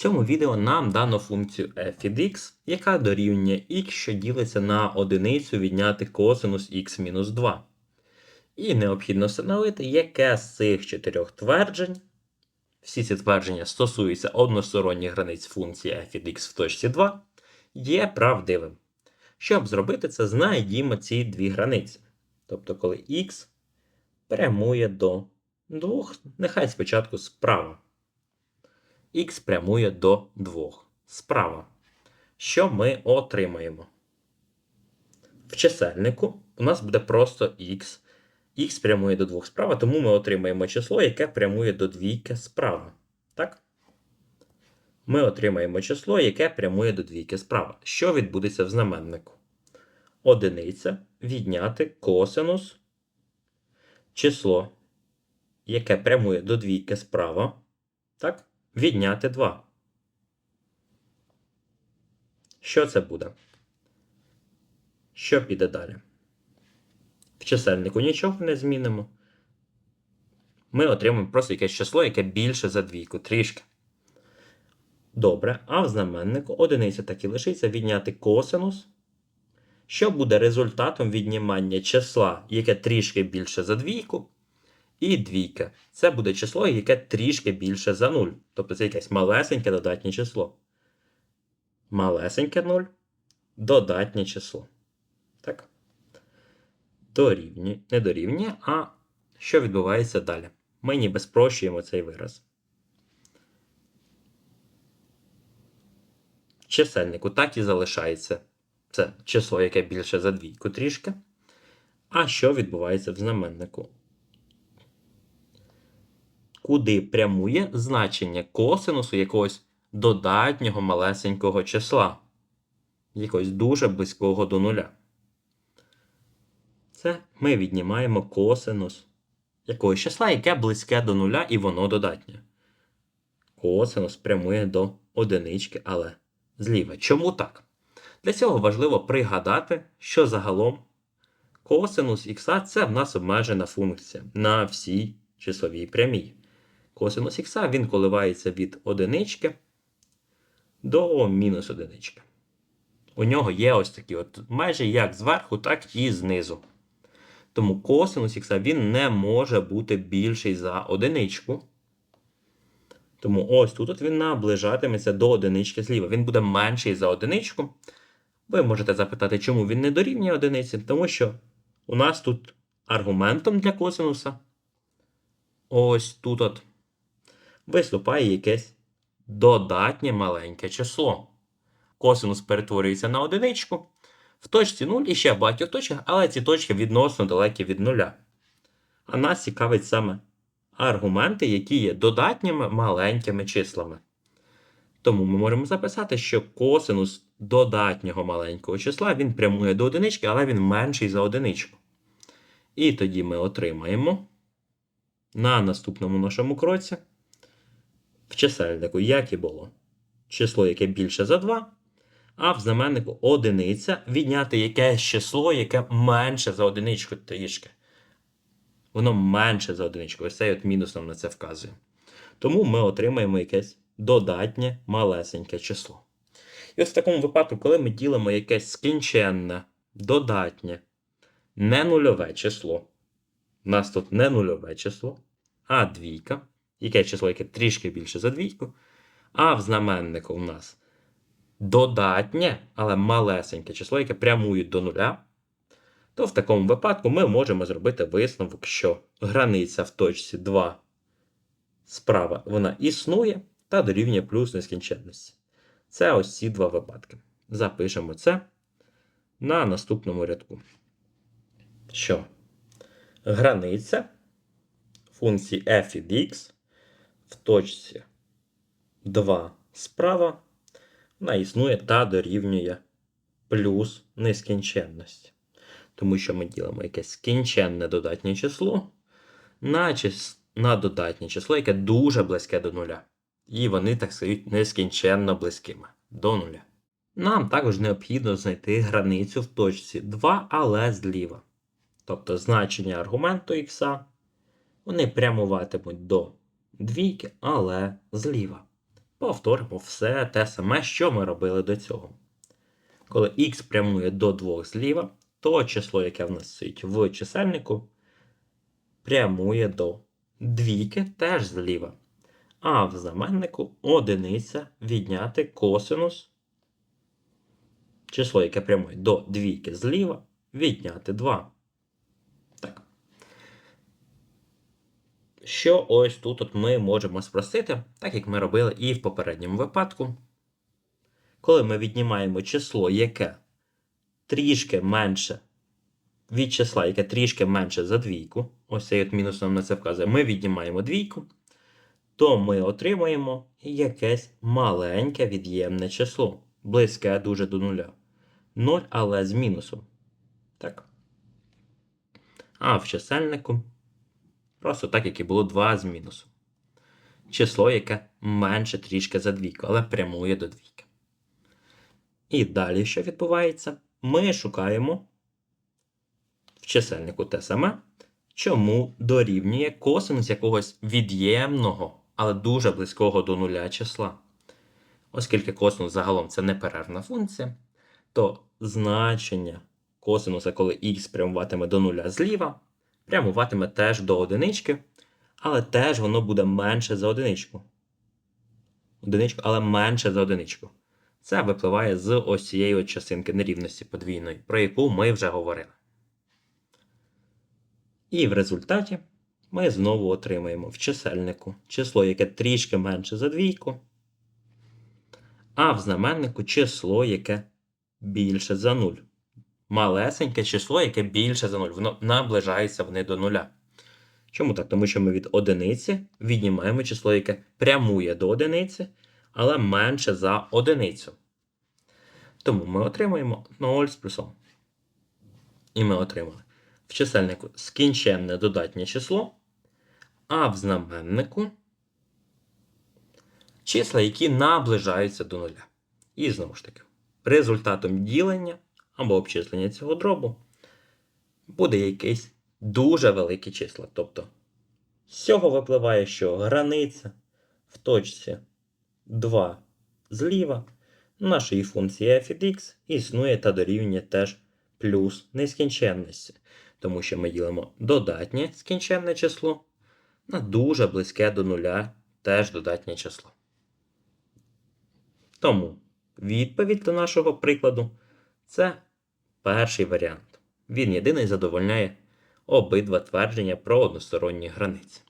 цьому відео нам дано функцію f від x, яка дорівнює x, що ділиться на одиницю відняти косинус x мінус 2. І необхідно встановити, яке з цих чотирьох тверджень, всі ці твердження стосуються односторонніх границь функції f від x в точці 2, є правдивим. Щоб зробити це, знайдімо ці дві границі. Тобто, коли x прямує до 2, нехай спочатку справа. Х прямує до 2 справа. Що ми отримаємо? В чисельнику у нас буде просто х. Х прямує до 2 справа, тому ми отримаємо число, яке прямує до двійки справа. Так? Ми отримаємо число, яке прямує до двійки справа. Що відбудеться в знаменнику? Одиниця відняти косинус число, яке прямує до двійки справа. Так? Відняти 2. Що це буде? Що піде далі? В чисельнику нічого не змінимо. Ми отримаємо просто якесь число, яке більше за двійку, трішки. Добре, а в знаменнику одиниця так і лишиться відняти косинус. Що буде результатом віднімання числа, яке трішки більше за двійку, і двійка. Це буде число, яке трішки більше за 0. Тобто це якесь малесеньке додатнє число. Малесеньке 0. Додатнє число. Так. Дорівнює. Не дорівнює, а що відбувається далі? Ми ніби спрощуємо цей вираз. Чисельнику так і залишається. Це число, яке більше за двійку трішки. А що відбувається в знаменнику? Куди прямує значення косинусу якогось додатнього малесенького числа, якогось дуже близького до нуля. Це ми віднімаємо косинус якогось числа, яке близьке до нуля, і воно додатнє. Косинус прямує до одинички, але зліва. Чому так? Для цього важливо пригадати, що загалом косинус х це в нас обмежена функція на всій числовій прямій. Косинус х він коливається від одинички до мінус одинички. У нього є ось такі от межі як зверху, так і знизу. Тому косинус х він не може бути більший за одиничку. Тому ось тут от він наближатиметься до одинички зліва. Він буде менший за одиничку. Ви можете запитати, чому він не дорівнює одиниці, тому що у нас тут аргументом для косинуса. Ось тут от виступає якесь додатнє маленьке число. Косинус перетворюється на одиничку. В точці 0 і ще в багатьох точках, але ці точки відносно далекі від нуля. А нас цікавить саме аргументи, які є додатніми маленькими числами. Тому ми можемо записати, що косинус додатнього маленького числа він прямує до одинички, але він менший за одиничку. І тоді ми отримаємо на наступному нашому кроці чисельнику, як і було, число, яке більше за 2, а в знаменнику одиниця відняти якесь число, яке менше за одиничку трішки. Воно менше за одиничку. Ось цей от нам на це вказує. Тому ми отримаємо якесь додатнє малесеньке число. І ось в такому випадку, коли ми ділимо якесь скінченне, додатнє, не нульове число. У нас тут не нульове число, а двійка. Яке число, яке трішки більше за двійку. А в знаменнику у нас додатнє, але малесеньке число, яке прямує до нуля. То в такому випадку ми можемо зробити висновок, що границя в точці 2 справа вона існує та дорівнює плюс нескінченності. Це ось ці два випадки. Запишемо це на наступному рядку. Що? Границя функції f від x в точці 2 справа вона існує та дорівнює плюс нескінченності. Тому що ми ділимо якесь скінченне додатнє число на, чис... на додатнє число, яке дуже близьке до нуля. І вони, так сказати, нескінченно близькими до нуля. Нам також необхідно знайти границю в точці 2, але зліва. Тобто значення аргументу х вони прямуватимуть до двійки, але зліва. повторимо все те саме, що ми робили до цього. Коли х прямує до 2 зліва, то число, яке в нас стоїть в чисельнику, прямує до двійки теж зліва. А в знаменнику одиниця відняти косинус. Число, яке прямує до двійки зліва, відняти 2. Так. Що ось тут от ми можемо спростити, так як ми робили і в попередньому випадку. Коли ми віднімаємо число, яке трішки менше від числа, яке трішки менше за двійку, ось цей от мінус нам на це вказує, ми віднімаємо двійку, то ми отримуємо якесь маленьке від'ємне число, близьке дуже до нуля. 0, але з мінусом. Так. А в чисельнику просто так, як і було 2 з мінусом. Число, яке менше трішки за двійку, але прямує до двійки. І далі, що відбувається? Ми шукаємо в чисельнику те саме, чому дорівнює косинус якогось від'ємного, але дуже близького до нуля числа. Оскільки косинус загалом це неперервна функція, то значення косинуса, коли х прямуватиме до нуля зліва, прямуватиме теж до одинички, але теж воно буде менше за одиничку. Одиничку, але менше за одиничку. Це випливає з ось цієї от частинки нерівності подвійної, про яку ми вже говорили. І в результаті ми знову отримаємо в чисельнику число, яке трішки менше за двійку, а в знаменнику число, яке більше за 0. Малесеньке число, яке більше за 0. Воно наближається вони до нуля. Чому так? Тому що ми від одиниці віднімаємо число, яке прямує до одиниці, але менше за одиницю. Тому ми отримуємо 0 з плюсом. І ми отримали в чисельнику скінченне додатнє число, а в знаменнику числа, які наближаються до нуля. І знову ж таки, результатом ділення або обчислення цього дробу буде якесь дуже велике число. Тобто, з цього випливає, що границя в точці 2 зліва нашої функції f від x існує та дорівнює теж плюс нескінченності, тому що ми ділимо додатнє скінченне число на дуже близьке до нуля теж додатнє число. Тому відповідь до нашого прикладу це перший варіант. Він єдиний задовольняє обидва твердження про односторонні границі.